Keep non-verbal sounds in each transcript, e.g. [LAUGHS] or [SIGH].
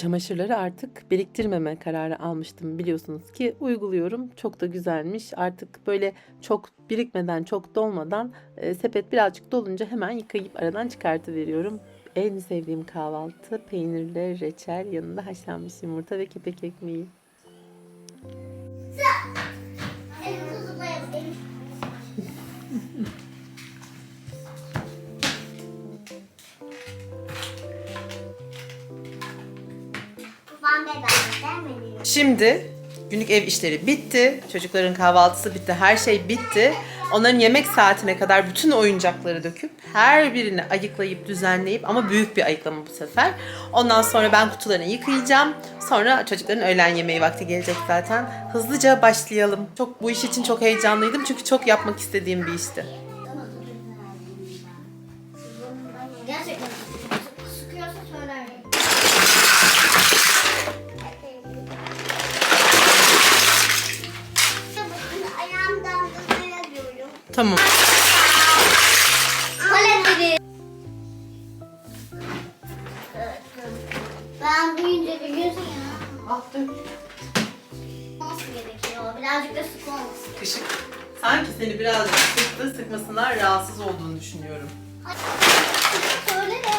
Çamaşırları artık biriktirmeme kararı almıştım biliyorsunuz ki uyguluyorum. Çok da güzelmiş. Artık böyle çok birikmeden, çok dolmadan e, sepet birazcık dolunca hemen yıkayıp aradan çıkartıveriyorum. En sevdiğim kahvaltı peynirli reçel yanında haşlanmış yumurta ve kepek ekmeği. Şimdi günlük ev işleri bitti. Çocukların kahvaltısı bitti. Her şey bitti. Onların yemek saatine kadar bütün oyuncakları döküp her birini ayıklayıp düzenleyip ama büyük bir ayıklama bu sefer. Ondan sonra ben kutularını yıkayacağım. Sonra çocukların öğlen yemeği vakti gelecek zaten. Hızlıca başlayalım. Çok bu iş için çok heyecanlıydım çünkü çok yapmak istediğim bir işti. Tamam. Kalemleri. Ben büyüyünce biliyorsun ya. Ah dök. Nasıl gerekiyor? Birazcık da sık olmasın. Kışık. Sanki seni birazcık sıktı, sıkmasından rahatsız olduğunu düşünüyorum. Söyle de.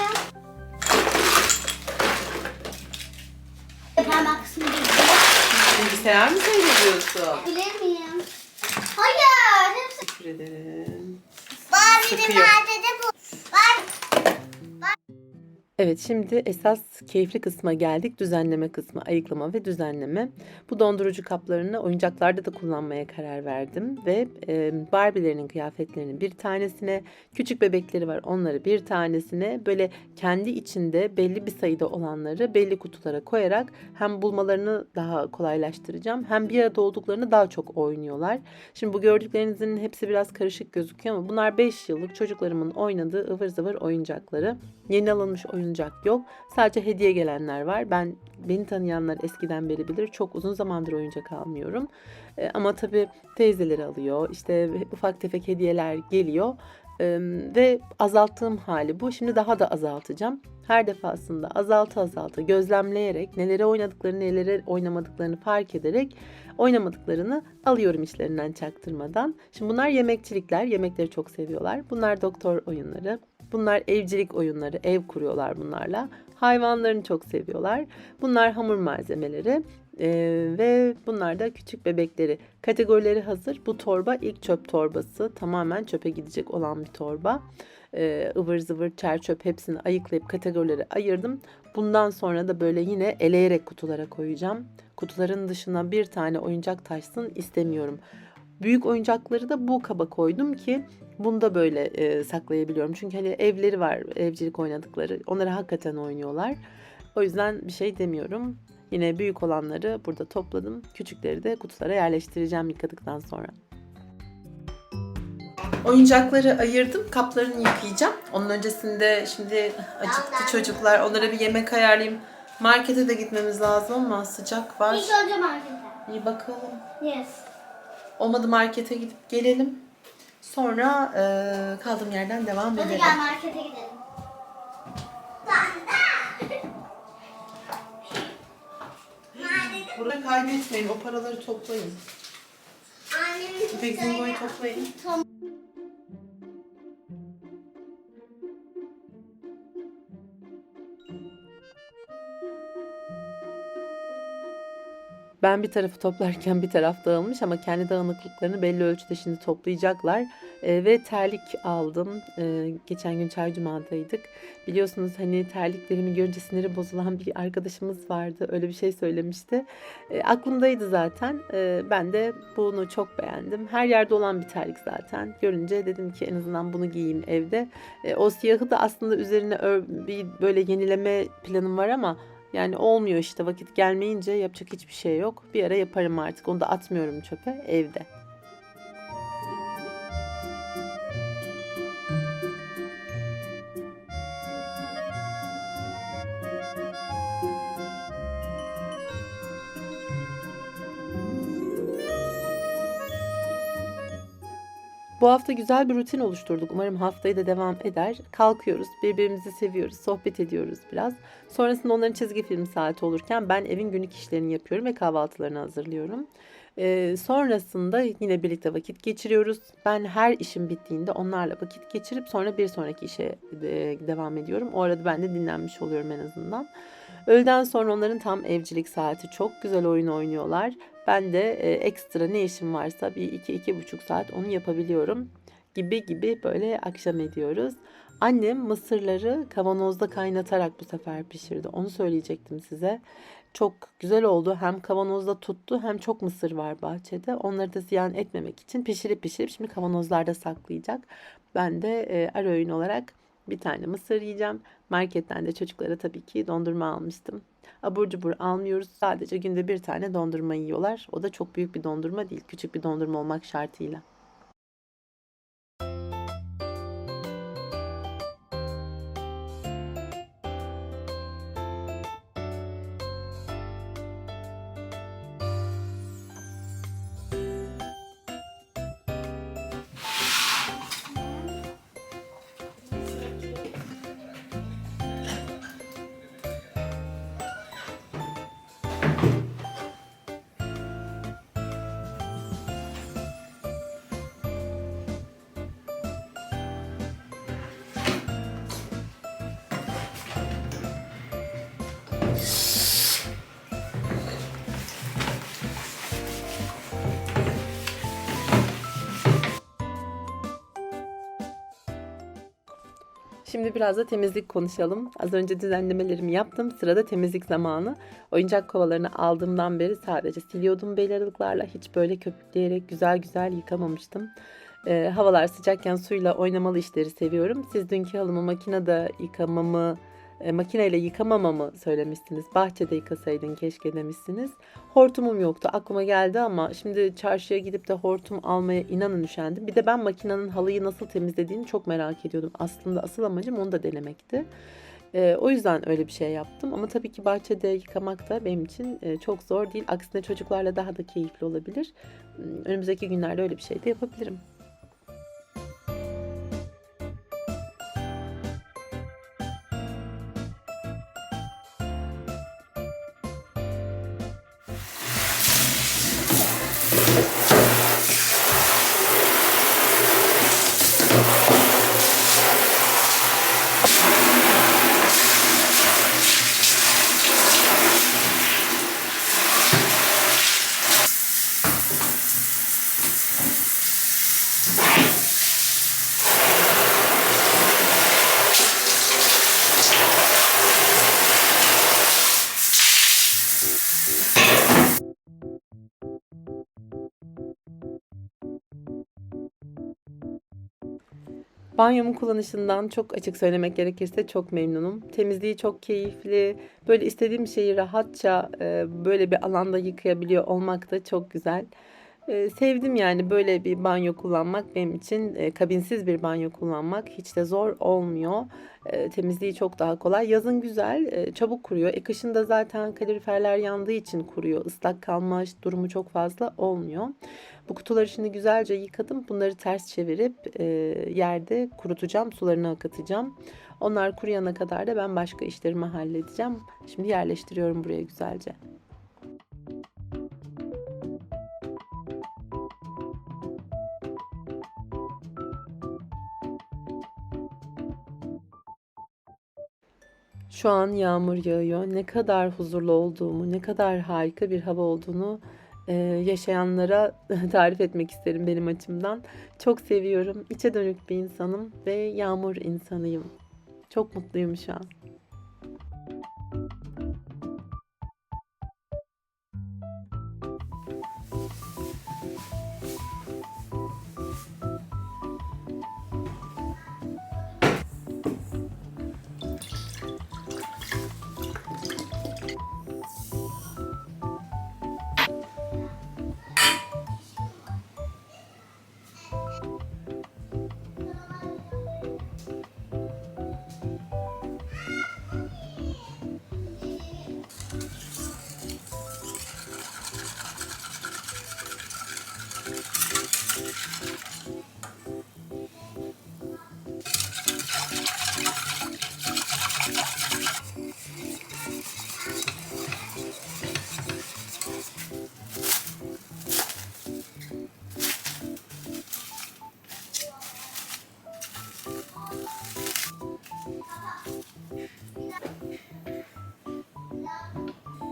Parmak kısmı değil. Bilgisayar mı seyrediyorsun? Hayır. Ederim. Barbie'nin Sıkıyor. nerede de bu. Evet şimdi esas keyifli kısma geldik. Düzenleme kısmı, ayıklama ve düzenleme. Bu dondurucu kaplarını oyuncaklarda da kullanmaya karar verdim. Ve e, Barbie'lerinin kıyafetlerinin bir tanesine, küçük bebekleri var onları bir tanesine böyle kendi içinde belli bir sayıda olanları belli kutulara koyarak hem bulmalarını daha kolaylaştıracağım hem bir arada olduklarını daha çok oynuyorlar. Şimdi bu gördüklerinizin hepsi biraz karışık gözüküyor ama bunlar 5 yıllık çocuklarımın oynadığı ıvır zıvır oyuncakları. Yeni alınmış oyuncak yok. Sadece hediye gelenler var. Ben beni tanıyanlar eskiden beri bilir. Çok uzun zamandır oyuncak almıyorum. E, ama tabii teyzeleri alıyor. İşte ufak tefek hediyeler geliyor. Ve azalttığım hali bu. Şimdi daha da azaltacağım. Her defasında azaltı azaltı gözlemleyerek neleri oynadıklarını neleri oynamadıklarını fark ederek oynamadıklarını alıyorum işlerinden çaktırmadan. Şimdi bunlar yemekçilikler. Yemekleri çok seviyorlar. Bunlar doktor oyunları. Bunlar evcilik oyunları. Ev kuruyorlar bunlarla. Hayvanlarını çok seviyorlar. Bunlar hamur malzemeleri. Ee, ve bunlar da küçük bebekleri. Kategorileri hazır. Bu torba ilk çöp torbası. Tamamen çöpe gidecek olan bir torba. Ee, ıvır zıvır çer çöp hepsini ayıklayıp kategorileri ayırdım. Bundan sonra da böyle yine eleyerek kutulara koyacağım. Kutuların dışına bir tane oyuncak taşsın istemiyorum. Büyük oyuncakları da bu kaba koydum ki bunu da böyle e, saklayabiliyorum. Çünkü hani evleri var, evcilik oynadıkları. Onları hakikaten oynuyorlar. O yüzden bir şey demiyorum. Yine büyük olanları burada topladım. Küçükleri de kutulara yerleştireceğim yıkadıktan sonra. Oyuncakları ayırdım. Kaplarını yıkayacağım. Onun öncesinde şimdi acıktı çocuklar. Onlara bir yemek ayarlayayım. Markete de gitmemiz lazım ama sıcak var. İlk önce markete. İyi bakalım. Yes. Olmadı markete gidip gelelim. Sonra eee kaldığım yerden devam Hadi edelim. gel markete gidelim. Burada kaybetmeyin. O paraları toplayın. Annemin İpek Zingo'yu toplayın. Ben bir tarafı toplarken bir taraf dağılmış ama kendi dağınıklıklarını belli ölçüde şimdi toplayacaklar. Ee, ve terlik aldım. Ee, geçen gün Çaycuma'daydık. Biliyorsunuz hani terliklerimi görünce siniri bozulan bir arkadaşımız vardı. Öyle bir şey söylemişti. Ee, aklımdaydı zaten. Ee, ben de bunu çok beğendim. Her yerde olan bir terlik zaten. Görünce dedim ki en azından bunu giyeyim evde. Ee, o siyahı da aslında üzerine bir böyle yenileme planım var ama yani olmuyor işte vakit gelmeyince yapacak hiçbir şey yok. Bir ara yaparım artık. Onu da atmıyorum çöpe evde. Bu hafta güzel bir rutin oluşturduk. Umarım haftayı da devam eder. Kalkıyoruz, birbirimizi seviyoruz, sohbet ediyoruz biraz. Sonrasında onların çizgi film saati olurken ben evin günlük işlerini yapıyorum ve kahvaltılarını hazırlıyorum. Ee, sonrasında yine birlikte vakit geçiriyoruz. Ben her işim bittiğinde onlarla vakit geçirip sonra bir sonraki işe e, devam ediyorum. O arada ben de dinlenmiş oluyorum en azından. Öğleden sonra onların tam evcilik saati. Çok güzel oyun oynuyorlar. Ben de e, ekstra ne işim varsa bir iki iki buçuk saat onu yapabiliyorum. Gibi gibi böyle akşam ediyoruz. Annem mısırları kavanozda kaynatarak bu sefer pişirdi. Onu söyleyecektim size. Çok güzel oldu. Hem kavanozda tuttu hem çok mısır var bahçede. Onları da ziyan etmemek için pişirip pişirip şimdi kavanozlarda saklayacak. Ben de e, ara öğün olarak bir tane mısır yiyeceğim. Marketten de çocuklara tabii ki dondurma almıştım. Abur cubur almıyoruz. Sadece günde bir tane dondurma yiyorlar. O da çok büyük bir dondurma değil. Küçük bir dondurma olmak şartıyla. Şimdi biraz da temizlik konuşalım. Az önce düzenlemelerimi yaptım. Sırada temizlik zamanı. Oyuncak kovalarını aldığımdan beri sadece siliyordum beylerliklarla. Hiç böyle köpükleyerek güzel güzel yıkamamıştım. Ee, havalar sıcakken suyla oynamalı işleri seviyorum. Siz dünkü halımı makinede yıkamamı, e, makineyle yıkamamamı söylemiştiniz. Bahçede yıkasaydın keşke demişsiniz. Hortumum yoktu. Aklıma geldi ama şimdi çarşıya gidip de hortum almaya inanın üşendim. Bir de ben makinenin halıyı nasıl temizlediğini çok merak ediyordum. Aslında asıl amacım onu da denemekti. E, o yüzden öyle bir şey yaptım. Ama tabii ki bahçede yıkamak da benim için e, çok zor değil. Aksine çocuklarla daha da keyifli olabilir. Hmm, Önümüzdeki günlerde öyle bir şey de yapabilirim. Banyomun kullanışından çok açık söylemek gerekirse çok memnunum. Temizliği çok keyifli. Böyle istediğim şeyi rahatça böyle bir alanda yıkayabiliyor olmak da çok güzel. E, sevdim yani böyle bir banyo kullanmak benim için e, kabinsiz bir banyo kullanmak hiç de zor olmuyor. E, temizliği çok daha kolay. Yazın güzel, e, çabuk kuruyor. E, kışın da zaten kaloriferler yandığı için kuruyor. Islak kalma durumu çok fazla olmuyor. Bu kutuları şimdi güzelce yıkadım. Bunları ters çevirip e, yerde kurutacağım. Sularını akıtacağım. Onlar kuruyana kadar da ben başka işlerimi halledeceğim. Şimdi yerleştiriyorum buraya güzelce. Şu an yağmur yağıyor. Ne kadar huzurlu olduğumu, ne kadar harika bir hava olduğunu e, yaşayanlara [LAUGHS] tarif etmek isterim benim açımdan. Çok seviyorum. İçe dönük bir insanım ve yağmur insanıyım. Çok mutluyum şu an.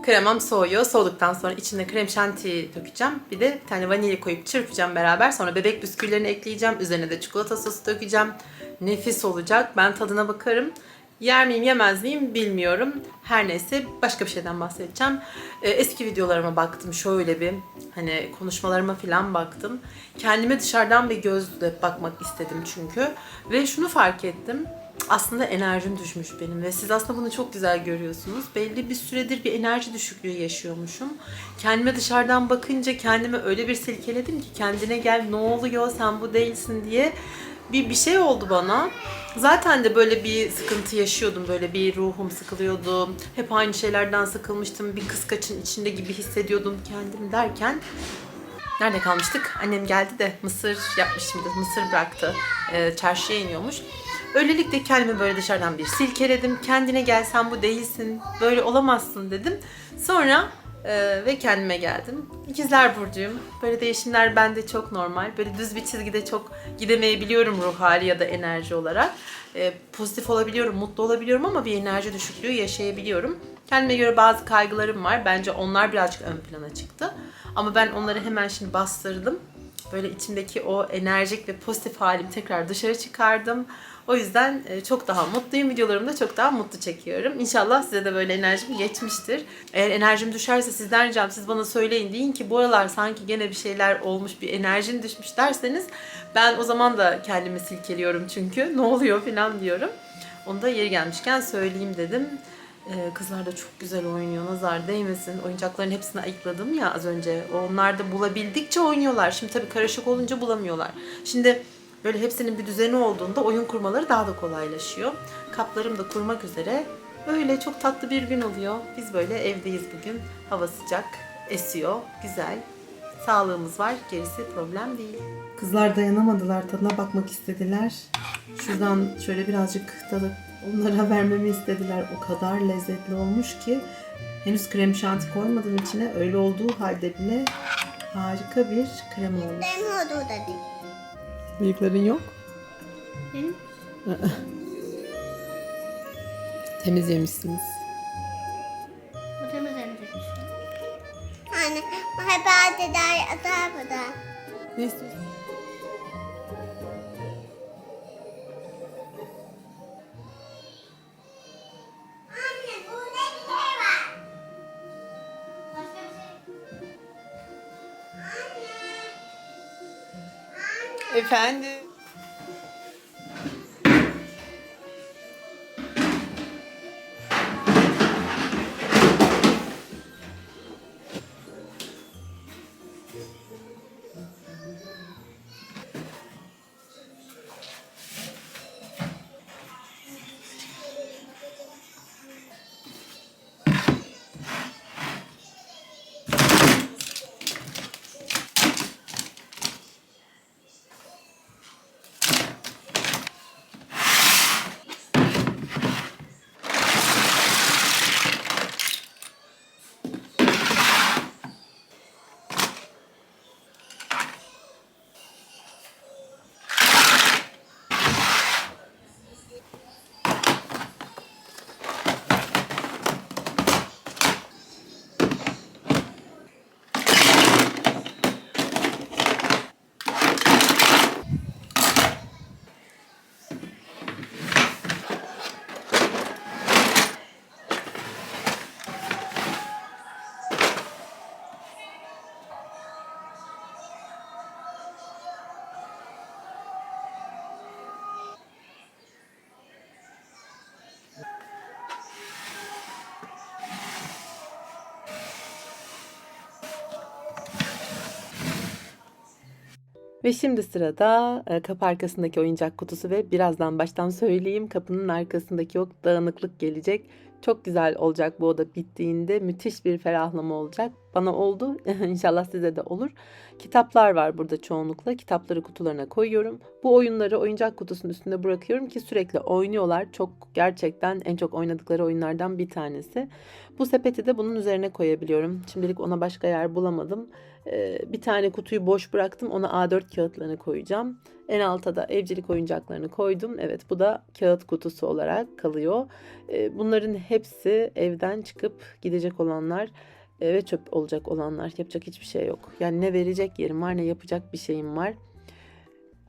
Kremam soğuyor. Soğuduktan sonra içine krem şanti dökeceğim. Bir de bir tane vanilya koyup çırpacağım beraber. Sonra bebek bisküvilerini ekleyeceğim. Üzerine de çikolata sosu dökeceğim. Nefis olacak. Ben tadına bakarım. Yer miyim yemez miyim bilmiyorum. Her neyse başka bir şeyden bahsedeceğim. Ee, eski videolarıma baktım şöyle bir hani konuşmalarıma falan baktım. Kendime dışarıdan bir gözle bakmak istedim çünkü. Ve şunu fark ettim. Aslında enerjim düşmüş benim ve siz aslında bunu çok güzel görüyorsunuz. Belli bir süredir bir enerji düşüklüğü yaşıyormuşum. Kendime dışarıdan bakınca kendime öyle bir silkeledim ki kendine gel ne oluyor sen bu değilsin diye bir bir şey oldu bana. Zaten de böyle bir sıkıntı yaşıyordum. Böyle bir ruhum sıkılıyordu. Hep aynı şeylerden sıkılmıştım. Bir kıskaçın içinde gibi hissediyordum kendimi derken Nerede kalmıştık? Annem geldi de mısır yapmış şimdi. Mısır bıraktı. Ee, çarşıya iniyormuş. Öylelikle kendimi böyle dışarıdan bir silkeledim. Kendine gel sen bu değilsin. Böyle olamazsın dedim. Sonra e, ve kendime geldim. İkizler Burcu'yum. Böyle değişimler bende çok normal. Böyle düz bir çizgide çok gidemeyebiliyorum ruh hali ya da enerji olarak. E, pozitif olabiliyorum, mutlu olabiliyorum ama bir enerji düşüklüğü yaşayabiliyorum. Kendime göre bazı kaygılarım var. Bence onlar birazcık ön plana çıktı. Ama ben onları hemen şimdi bastırdım. Böyle içimdeki o enerjik ve pozitif halimi tekrar dışarı çıkardım. O yüzden e, çok daha mutluyum. Videolarımda çok daha mutlu çekiyorum. İnşallah size de böyle enerjim geçmiştir. Eğer enerjim düşerse sizden ricam siz bana söyleyin. Deyin ki bu aralar sanki gene bir şeyler olmuş, bir enerjin düşmüş derseniz ben o zaman da kendimi silkeliyorum çünkü. Ne oluyor falan diyorum. Onu da yeri gelmişken söyleyeyim dedim. Ee, kızlar da çok güzel oynuyor. Nazar değmesin. Oyuncakların hepsini ayıkladım ya az önce. Onlar da bulabildikçe oynuyorlar. Şimdi tabii karışık olunca bulamıyorlar. Şimdi böyle hepsinin bir düzeni olduğunda oyun kurmaları daha da kolaylaşıyor. Kaplarım da kurmak üzere. Öyle çok tatlı bir gün oluyor. Biz böyle evdeyiz bugün. Hava sıcak, esiyor, güzel. Sağlığımız var. Gerisi problem değil. Kızlar dayanamadılar. Tadına bakmak istediler. Şuradan şöyle birazcık tadı onlara vermemi istediler. O kadar lezzetli olmuş ki henüz krem şanti koymadım içine. Öyle olduğu halde bile harika bir krem olmuş. Benim oldu dedi. Bıyıkların yok. Benim? [LAUGHS] Temiz yemişsiniz. Bu temiz emzik. Anne, hep hadi der, atar bu da. Ne istiyorsun? Efendim. Ve şimdi sırada e, kapı arkasındaki oyuncak kutusu ve birazdan baştan söyleyeyim kapının arkasındaki o dağınıklık gelecek. Çok güzel olacak bu oda bittiğinde. Müthiş bir ferahlama olacak. Bana oldu. [LAUGHS] İnşallah size de olur. Kitaplar var burada çoğunlukla. Kitapları kutularına koyuyorum. Bu oyunları oyuncak kutusunun üstünde bırakıyorum ki sürekli oynuyorlar. Çok gerçekten en çok oynadıkları oyunlardan bir tanesi. Bu sepeti de bunun üzerine koyabiliyorum. Şimdilik ona başka yer bulamadım. Ee, bir tane kutuyu boş bıraktım. Ona A4 kağıtlarını koyacağım. En alta da evcilik oyuncaklarını koydum. Evet bu da kağıt kutusu olarak kalıyor. Ee, bunların hepsi evden çıkıp gidecek olanlar e, ve çöp olacak olanlar. Yapacak hiçbir şey yok. Yani ne verecek yerim var ne yapacak bir şeyim var.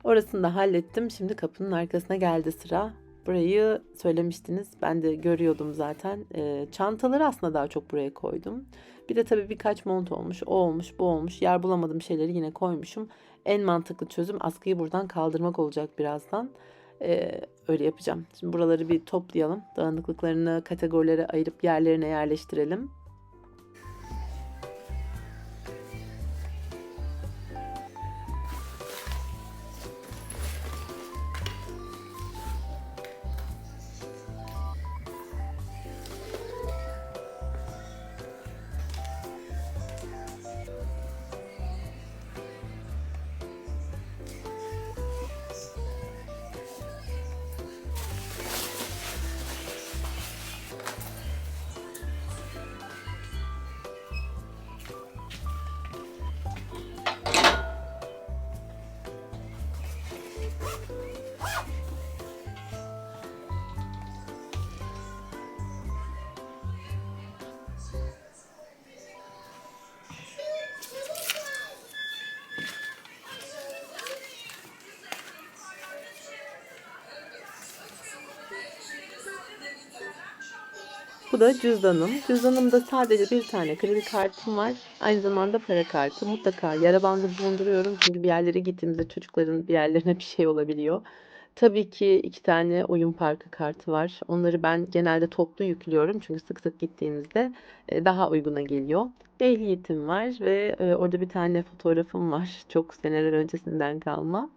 Orasını da hallettim. Şimdi kapının arkasına geldi sıra. Burayı söylemiştiniz. Ben de görüyordum zaten. Ee, çantaları aslında daha çok buraya koydum. Bir de tabii birkaç mont olmuş. O olmuş, bu olmuş. Yer bulamadığım şeyleri yine koymuşum. En mantıklı çözüm askıyı buradan kaldırmak olacak birazdan. Ee, öyle yapacağım. Şimdi buraları bir toplayalım. Dağınıklıklarını kategorilere ayırıp yerlerine yerleştirelim. Bu da cüzdanım. Cüzdanımda sadece bir tane kredi kartım var. Aynı zamanda para kartı. Mutlaka yara bandı bulunduruyorum. Çünkü bir yerlere gittiğimizde çocukların bir yerlerine bir şey olabiliyor. Tabii ki iki tane oyun parkı kartı var. Onları ben genelde toplu yüklüyorum. Çünkü sık sık gittiğimizde e, daha uyguna geliyor. Ehliyetim var ve e, orada bir tane fotoğrafım var. Çok seneler öncesinden kalma.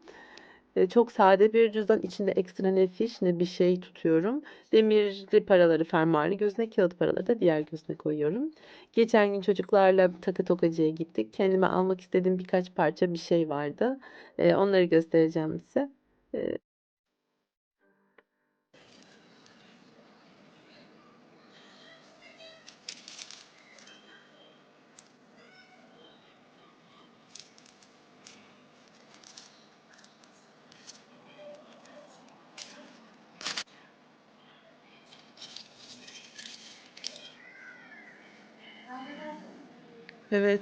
E, Çok sade bir cüzdan içinde ekstra ne fiş ne bir şey tutuyorum. Demirli paraları fermuarlı gözüne, kağıt paraları da diğer gözüne koyuyorum. Geçen gün çocuklarla takı tokacıya gittik. Kendime almak istediğim birkaç parça bir şey vardı. E, onları göstereceğim size. Evet.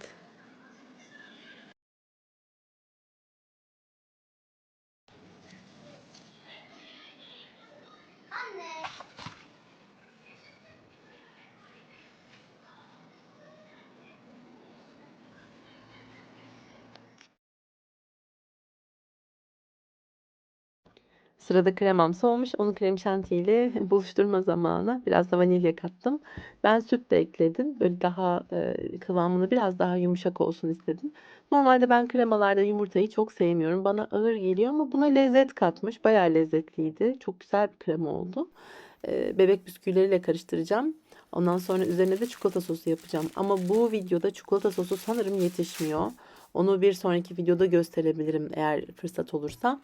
Sırada kremam soğumuş. Onu krem şantiyle [LAUGHS] buluşturma zamanı. Biraz da vanilya kattım. Ben süt de ekledim. Böyle daha e, kıvamını biraz daha yumuşak olsun istedim. Normalde ben kremalarda yumurtayı çok sevmiyorum. Bana ağır geliyor ama buna lezzet katmış. Bayağı lezzetliydi. Çok güzel bir krema oldu. E, bebek bisküvileriyle karıştıracağım. Ondan sonra üzerine de çikolata sosu yapacağım. Ama bu videoda çikolata sosu sanırım yetişmiyor. Onu bir sonraki videoda gösterebilirim eğer fırsat olursa.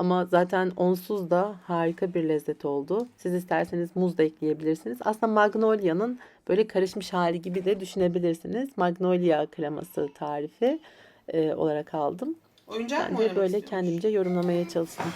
Ama zaten onsuz da harika bir lezzet oldu. Siz isterseniz muz da ekleyebilirsiniz. Aslında Magnolia'nın böyle karışmış hali gibi de düşünebilirsiniz. Magnolia kreması tarifi e, olarak aldım. Oyuncak Ben mı de böyle istiyormuş? kendimce yorumlamaya çalıştım.